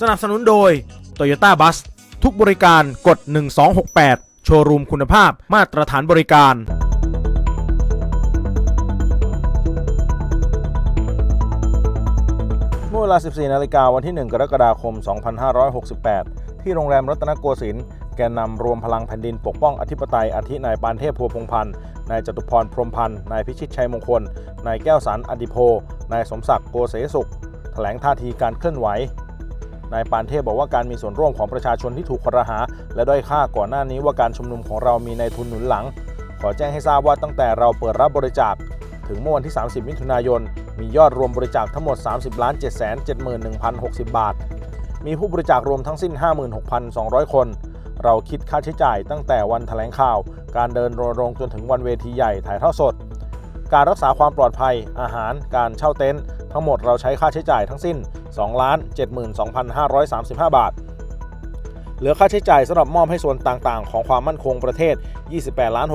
สนับสนุนโดย Toyota Bus ทุกบริการกด 1268 โชว์รูมคุณภาพมาตรฐานบริการ เมื่อเวลา 14 นาฬิกาวันที่ 1 กรกฎาคม 2568 ที่โรงแรมรัตนโกสินทร์แกนนำรวมพลังแผ่นดินปกป้องอธิปไตยอาทินายปานเทพพัวพงพันธ์ นายจตุพรพรมพันธ์ นายพิชิตชัยมงคล นายแก้วสันอดิโพ นายสมศักดิ์โกเสสุข แถลงท่าทีการเคลื่อนไหว นายปานเทพบอกว่าการมีส่วนร่วมของประชาชนที่ถูกครหา และด้อยค่าก่อนหน้านี้ว่าการชุมนุมของเรามีในายทุนหนุนหลัง ขอแจ้งให้ทราบว่าตั้งแต่เราเปิดรับบริจาคถึงเมื่อวันที่ 30 มิถุนายน มียอดรวมบริจาคทั้งหมด 30ล้าน7 7 1 0 60 บาท มีผู้บริจาครวมทั้งสิ้น 56,200 คน เราคิดค่าใช้จ่ายตั้งแต่วันแถลงข่าว การเดินรณรงค์จนถึงวันเวทีใหญ่ถ่ายทอดสด การรักษาความปลอดภัย อาหาร การเช่าเต็นท์ ทั้งหมดเราใช้ค่าใช้จ่ายทั้งสิ้น 2ล้าน72,535 บาท เหลือค่าใช้จ่ายสำหรับมอบให้ส่วนต่างๆ ของความมั่นคงประเทศ 28ล้าน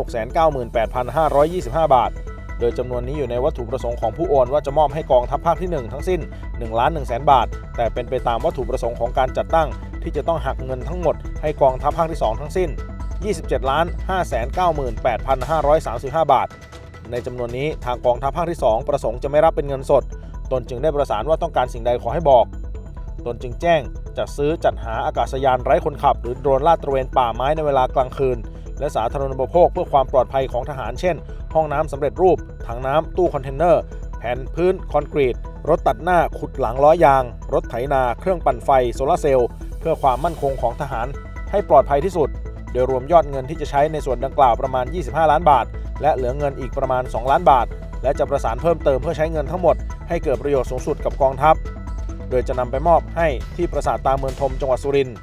698,525 บาท โดยจำนวนนี้อยู่ในวัตถุประสงค์ของผู้โอนว่าจะมอบให้กองทัพภาคที่ 1 ทั้งสิ้น1ล้าน1แสนบาท แต่เป็นไปตามวัตถุประสงค์ของการจัดตั้ง ที่จะต้องหักเงินทั้งหมดให้กองทัพภาคที่ 2 ทั้งสิ้น 27ล้าน598,535 บาทในจำนวนนี้ทางกองทัพภาคที่ 2 ประสงค์จะไม่รับเป็นเงินสด ตนจึงได้ประสานว่าต้องการสิ่งใดขอให้บอก ตนจึงแจ้งจัดซื้อจัดหาอากาศยานไร้คนขับ หรือโดรนลาดตระเวนป่าไม้ในเวลากลางคืน และสาธารณูปโภคเพื่อความปลอดภัยของทหาร เช่น ห้องน้ำสำเร็จรูป ถังน้ำตู้คอนเทนเนอร์ แผ่นพื้นคอนกรีต รถตัดหน้าขุดหลังล้อยาง รถไถนา เครื่องปั่นไฟ โซลาเซลล์ เพื่อความมั่นคงของทหาร ให้ปลอดภัยที่สุด โดยรวมยอดเงินที่จะใช้ในส่วนดังกล่าวประมาณ 25 ล้านบาท และเหลือเงินอีกประมาณ 2 ล้านบาท และจะประสานเพิ่มเติมเพื่อใช้เงินทั้งหมด ให้เกิดประโยชน์สูงสุดกับกองทัพ โดยจะนำไปมอบให้ที่ปราสาทตาเมืองทมจังหวัดสุรินทร์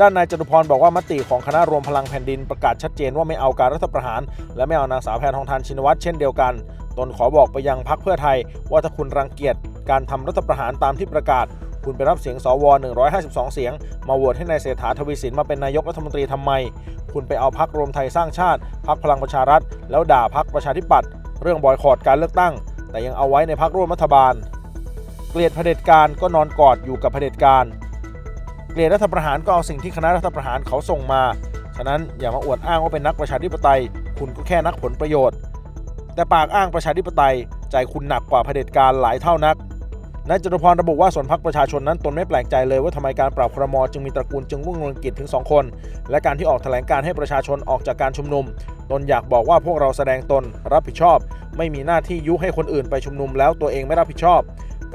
ด้านนายจตุพรบอกว่ามติของคณะรวมพลังแผ่นดินประกาศชัดเจนว่าไม่เอาการรัฐประหาร และไม่เอานางสาวแพทองทานชินวัตรเช่นเดียวกัน ตนขอบอกไปยังพักเพื่อไทย ว่าถ้าคุณรังเกียจการทำรัฐประหารตามที่ประกาศ คุณไปรับเสียงสว 152 เสียง มาโหวตให้นายเศรษฐาทวีสินมาเป็นนายกรัฐมนตรีทำไม คุณไปเอาพักรวมไทยสร้างชาติพักพลังประชารัฐ แล้วด่าพักประชาธิปัตย์เรื่องบอยคอรดการเลือกตั้ง แต่ยังเอาไว้ในพักร่วมรัฐบาล เกลียดเผด็จการก็นอนกอดอยู่กับเผด็จการ เกลียดรัฐประหารก็เอาสิ่งที่คณะรัฐประหารเขาส่งมา ฉะนั้นอย่ามาอวดอ้างว่าเป็นนักประชาธิปไตย คุณก็แค่นักผลประโยชน์ แต่ปากอ้างประชาธิปไตยใจคุณหนักกว่าเผด็จการหลายเท่านัก นายจตุพรระบุว่าส่วนพักประชาชนนั้นตนไม่แปลกใจเลยว่าทำไมการปราบครมจึงมีตระกูลจึงรุ่งเรืองกิจถึง 2 คน และการที่ออกแถลงการให้ประชาชนออกจากการชุมนุม ตนอยากบอกว่าพวกเราแสดงตนรับผิดชอบ ไม่มีหน้าที่ยุให้คนอื่นไปชุมนุมแล้วตัวเองไม่รับผิดชอบ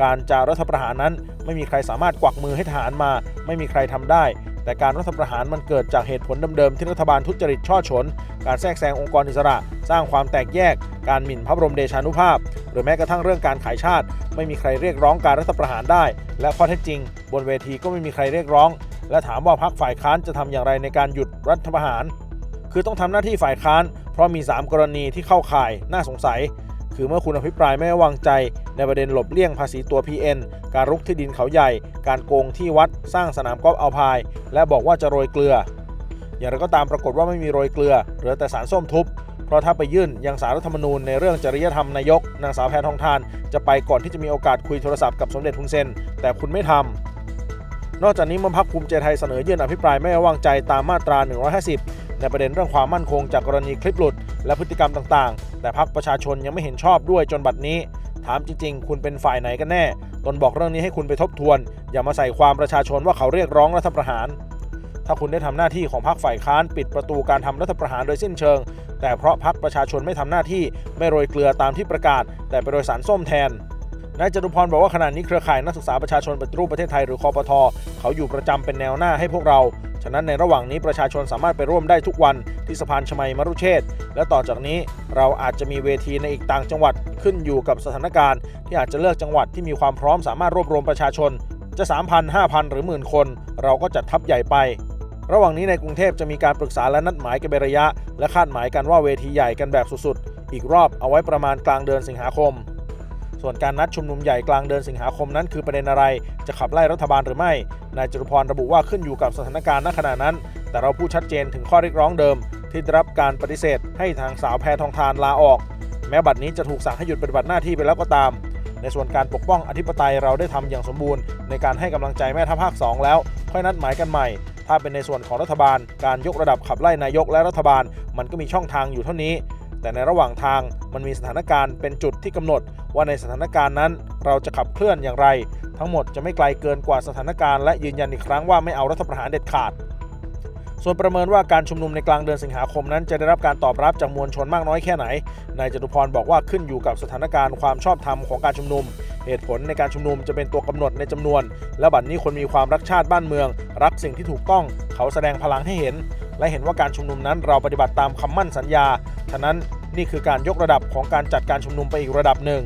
การจารัฐประหารนั้น ไม่มีใครสามารถกวักมือให้ทหารมา ไม่มีใครทำได้ แต่การรัฐประหารมันเกิดจากเหตุผลเดิมๆที่รัฐบาลทุจริตช่อฉน การแทรกแซงองค์กรอิสระ สร้างความแตกแยก การหมิ่นพระบรมเดชานุภาพ หรือแม้กระทั่งเรื่องการขายชาติ ไม่มีใครเรียกร้องการรัฐประหารได้ และข้อเท็จจริง บนเวทีก็ไม่มีใครเรียกร้อง และถามว่าพรรคฝ่ายค้านจะทำอย่างไรในการหยุดรัฐประหาร คือต้องทำหน้าที่ฝ่ายค้าน เพราะมี 3 กรณีที่เข้าข่ายน่าสงสัย คือเมื่อคุณอภิปรายไม่ไว้วางใจ ในประเด็นหลบเลี่ยงภาษีตัว PN การรุกที่ดินเขาใหญ่ การโกงที่วัดสร้างสนามกอล์ฟเอาพาย และบอกว่าจะโรยเกลือ อย่างไรก็ตามปรากฏว่าไม่มีโรยเกลือเหลือแต่สารส้มทุบ เพราะถ้าไปยื่นยังสารรัฐธรรมนูญในเรื่องจริยธรรมนายกนางสาวแพทองทาน จะไปก่อนที่จะมีโอกาสคุยโทรศัพท์กับสมเด็จฮุนเซนแต่คุณไม่ทำนอกจากนี้มื่อพักภูมิใจไทยเสนอยื่นอภิปรายไม่ไว้วางใจตามมาตรา 150 ในประเด็นเรื่องความมั่นคงจากกรณีคลิปหลุด และพฤติกรรมต่างๆ แต่พักประชาชนยังไม่เห็นชอบด้วยจนบัดนี้ ถามจริง ๆ คุณเป็นฝ่ายไหนกันแน่ ตนบอกเรื่องนี้ให้คุณไปทบทวน อย่ามาใส่ความประชาชนว่าเขาเรียกร้องรัฐประหาร ถ้าคุณได้ทำหน้าที่ของพรรคฝ่ายค้านปิดประตูการทำรัฐประหารโดยสิ้นเชิง แต่เพราะพรรคประชาชนไม่ทำหน้าที่ไม่โรยเกลือตามที่ประกาศ แต่ไปโรยสารส้มแทนนายจตุพรบอกว่าขณะนี้เครือข่ายนักศึกษาประชาชนปฏิรูปประเทศไทยหรือคอปทเขาอยู่ประจำเป็นแนวหน้าให้พวกเรา ฉะนั้นในระหว่างนี้ประชาชนสามารถไปร่วมได้ทุกวันที่สะพานชมัยมรุเชษและต่อจากนี้เราอาจจะมีเวทีในอีกต่างจังหวัดขึ้นอยู่กับสถานการณ์ ที่อาจจะเลือกจังหวัดที่มีความพร้อมสามารถรวบรวมประชาชน จะ 3,000 5,000 หรือหมื่นคน เราก็จัดทัพใหญ่ไประหว่างนี้ในกรุงเทพจะมีการปรึกษาและนัดหมายกันเป็นระยะ และคาดหมายกันว่าเวทีใหญ่กันแบบสุดๆ อีกรอบเอาไว้ประมาณกลางเดือนสิงหาคม ส่วนการนัดชุมนุมใหญ่กลางเดือนสิงหาคมนั้นคือประเด็นอะไร จะขับไล่รัฐบาลหรือไม่ นายจตุพรระบุว่าขึ้นอยู่กับสถานการณ์ณขณะนั้น แต่เราพูดชัดเจนถึงข้อเรียกร้องเดิม ที่ได้รับการปฏิเสธ ให้ทางสาวแพทองทานลาออก แม้บัดนี้จะถูกสั่งให้หยุดปฏิบัติหน้าที่ไปแล้วก็ตาม ในส่วนการปกป้องอธิปไตยเราได้ทำอย่างสมบูรณ์ ในการให้กำลังใจแม่ทัพภาค 2 แล้ว ค่อยนัดหมายกันใหม่ ถ้าเป็นในส่วนของรัฐบาล การยกระดับขับไล่นายกและรัฐบาล มันก็มีช่องทางอยู่เท่านี้ แต่ในระหว่างทางมันมีสถานการณ์เป็นจุดที่กำหนด ว่าในสถานการณ์นั้นเราจะขับเคลื่อนอย่างไร ทั้งหมดจะไม่ไกลเกินกว่าสถานการณ์และยืนยันอีกครั้งว่าไม่เอารัฐประหารเด็ดขาด ส่วนประเมินว่าการชุมนุมในกลางเดือนสิงหาคมนั้น จะได้รับการตอบรับจากมวลชนมากน้อยแค่ไหนนายจตุพรบอกว่าขึ้นอยู่กับสถานการณ์ความชอบธรรมของการชุมนุมเหตุผลในการชุมนุมจะเป็นตัวกำหนดในจำนวน และบัดนนี้คนมีความรักชาติบ้านเมือง รักสิ่งที่ถูกต้อง เขาแสดงพลังให้เห็น และเห็นว่าการชุมนุมนั้นเราปฏิบัติตามคำมั่นสัญญา ฉะนั้นนี่คือการยกระดับของการจัดการชุมนุมไปอีกระดับหนึ่ง